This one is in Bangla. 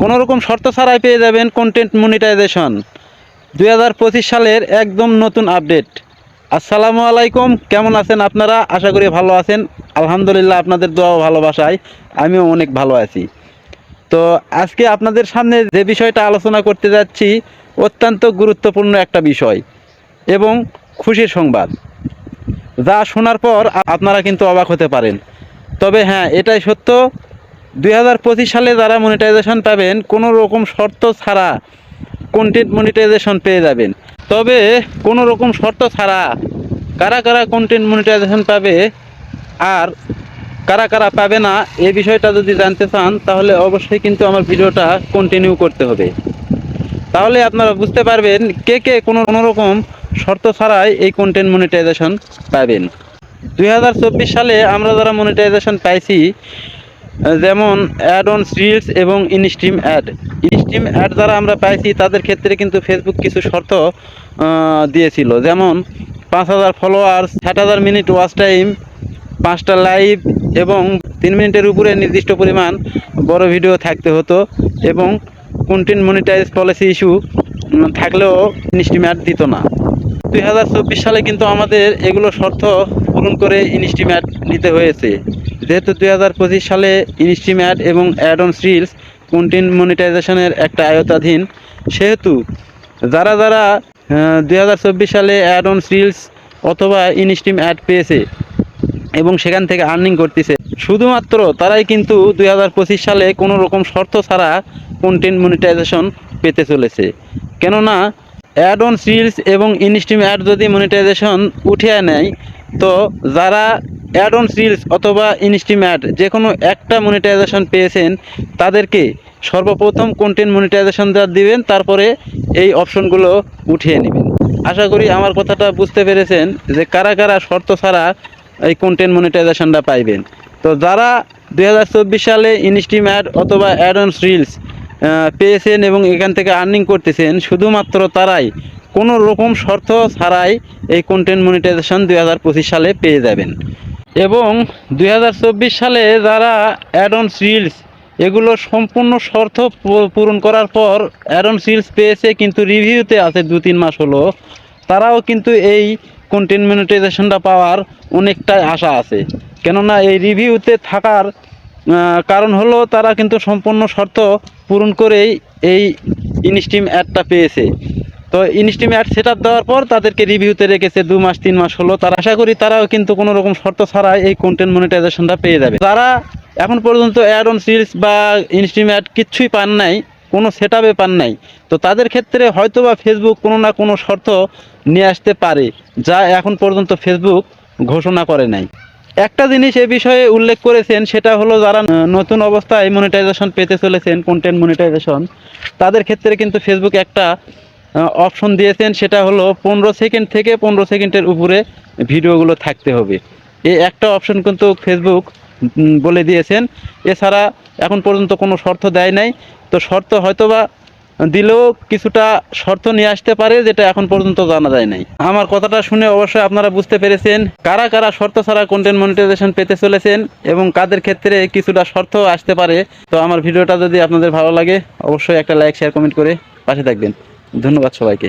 কোনো রকম শর্ত ছাড়াই পেয়ে যাবেন কন্টেন্ট মনিটাইজেশন দুই হাজার পঁচিশ সালের একদম নতুন আপডেট আসসালামু আলাইকুম, কেমন আছেন আপনারা? আশা করি ভালো আছেন। আলহামদুলিল্লাহ আপনাদের দোয়া ভালোবাসায় আমিও অনেক ভালো আছি। তো আজকে আপনাদের সামনে যে বিষয়টা আলোচনা করতে যাচ্ছি, অত্যন্ত গুরুত্বপূর্ণ একটা বিষয় এবং খুশির সংবাদ। যা শোনার পর আপনারা কিন্তু অবাক হতে পারেন। তবে হ্যাঁ এটাই সত্য। দুই হাজার পঁচিশ সালে যারা মনিটাইজেশন পাবেন, কোনো রকম শর্ত ছাড়া কন্টেন্ট মনিটাইজেশন পেয়ে যাবেন। তবে কোনো রকম শর্ত ছাড়া কারা কারা কন্টেন্ট মনিটাইজেশন পাবে আর কারা কারা পাবে না এই বিষয়টা যদি জানতে চান, তাহলে অবশ্যই কিন্তু আমার ভিডিওটা কন্টিনিউ করতে হবে। তাহলে আপনারা বুঝতে পারবেন কে কে কোনো রকম শর্ত ছাড়াই এই কন্টেন্ট মনিটাইজেশন পাবেন। দুই হাজার চব্বিশ সালে আমরা যারা মনিটাইজেশন পাইছি যেমন অ্যাড অন রিলস এবং ইনস্ট্রিম অ্যাড ইনস্ট্রিম অ্যাড যারা আমরা পাইছি, তাদের ক্ষেত্রে কিন্তু ফেসবুক কিছু শর্ত দিয়েছিল। যেমন পাঁচ হাজার ফলোয়ার্স ষাট হাজার মিনিট ওয়াচ টাইম পাঁচটা লাইভ এবং তিন মিনিটের উপরে নির্দিষ্ট পরিমাণ বড় ভিডিও থাকতে হতো এবং কন্টেন্ট মনিটাইজ পলিসি ইস্যু থাকলেও ইনস্টিমেট দিত না। দুই হাজার চব্বিশ সালে কিন্তু আমাদের এগুলো শর্ত পূরণ করে ইনস্টিমেট নিতে হয়েছে। যেহেতু দুই হাজার পঁচিশ সালে ইনস্টিমেট এবং অ্যাড অন রিলস কন্টেন্ট মনিটাইজেশনের একটা আয়তাধীন সেহেতু যারা যারা দুই হাজার চব্বিশ সালে অ্যাড অন রিলস অথবা ইনস্টিম অ্যাড পেয়েছে এবং সেখান থেকে আর্নিং করতেছে, শুধুমাত্র তারাই কিন্তু দুই হাজার পঁচিশ সালে কোনো রকম শর্ত ছাড়া কন্টেন্ট মনিটাইজেশন পেতে চলেছে। কেননা অ্যাড অন রিলস এবং ইনস্ট্রিম অ্যাড যদি মনিটাইজেশন উঠিয়ে নেয়, তো যারা অ্যাড অন রিলস অথবা ইনস্ট্রিম অ্যাড যে কোনো একটা মনিটাইজেশন পেয়েছেন, তাদেরকে সর্বপ্রথম কন্টেন্ট মনিটাইজেশন যা দিবেন, তারপরে এই অপশনগুলো উঠিয়ে নেবেন। আশা করি আমার কথাটা বুঝতে পেরেছেন যে কারা কারা শর্ত ছাড়া এই কন্টেন্ট মনিটাইজেশনটা পাইবেন। তো যারা দু হাজার চব্বিশ সালে ইনস্ট্রিম অ্যাড অথবা অ্যাড অন রিলস পেয়েছেন এবং এখান থেকে আর্নিং করতেছেন, শুধুমাত্র তারাই কোনো রকম শর্ত ছাড়াই এই কন্টেন্ট মনিটাইজেশন দু হাজার পঁচিশ সালে পেয়ে যাবেন। এবং দু হাজার চব্বিশ সালে যারা অ্যাড অন রিলস এগুলো সম্পূর্ণ শর্ত পূরণ করার পর অ্যাডন সিলস পেয়েছে কিন্তু রিভিউতে আছে দু তিন মাস হলো। তারাও কিন্তু এই কন্টেন্ট মনিটাইজেশনটা পাওয়ার অনেকটাই আশা আছে। কেননা এই রিভিউতে থাকার কারণ হলো তারা কিন্তু সম্পূর্ণ শর্ত পূরণ করেই এই ইনস্টিম অ্যাডটা পেয়েছে। তো ইনস্টিম অ্যাড সেট দেওয়ার পর তাদেরকে রিভিউতে রেখেছে দু মাস, তিন মাস হলো। তারা আশা করি তারাও কিন্তু কোনো রকম শর্ত ছাড়াই এই কন্টেন্ট মনিটাইজেশনটা পেয়ে যাবে। তারা এখন পর্যন্ত অ্যাড অন সিরিজ বা ইনস্টিম অ্যাড কিচ্ছুই পান নাই, কোনো সেট পান নাই, তো তাদের ক্ষেত্রে হয়তো বা ফেসবুক কোনো না কোনো শর্ত নিয়ে আসতে পারে, যা এখন পর্যন্ত ফেসবুক ঘোষণা করে নাই। একটা জিনিস এ বিষয়ে উল্লেখ করেছেন, সেটা হলো যারা নতুন অবস্থায় মনিটাইজেশন পেতে চলেছেন কন্টেন্ট মনিটাইজেশন তাদের ক্ষেত্রে কিন্তু ফেসবুক একটা অপশন দিয়েছেন, সেটা হলো পনেরো সেকেন্ড থেকে পনেরো সেকেন্ডের উপরে ভিডিওগুলো থাকতে হবে। এই একটা অপশন কিন্তু ফেসবুক বলে দিয়েছেন। এছাড়া এখন পর্যন্ত কোনো শর্ত দেয় নাই। তো শর্ত হয়তোবা দিলেও কিছুটা শর্ত নিয়ে আসতে পারে, যেটা এখন পর্যন্ত জানা যায় নাই। আমার কথাটা শুনে অবশ্যই আপনারা বুঝতে পেরেছেন, কারা কারা শর্ত ছাড়া কন্টেন্ট মনিটাইজেশন পেতে চলেছেন এবং কাদের ক্ষেত্রে কিছুটা শর্ত আসতে পারে। তো আমার ভিডিওটা যদি আপনাদের ভালো লাগে, অবশ্যই একটা লাইক শেয়ার কমেন্ট করে পাশে থাকবেন। ধন্যবাদ সবাইকে।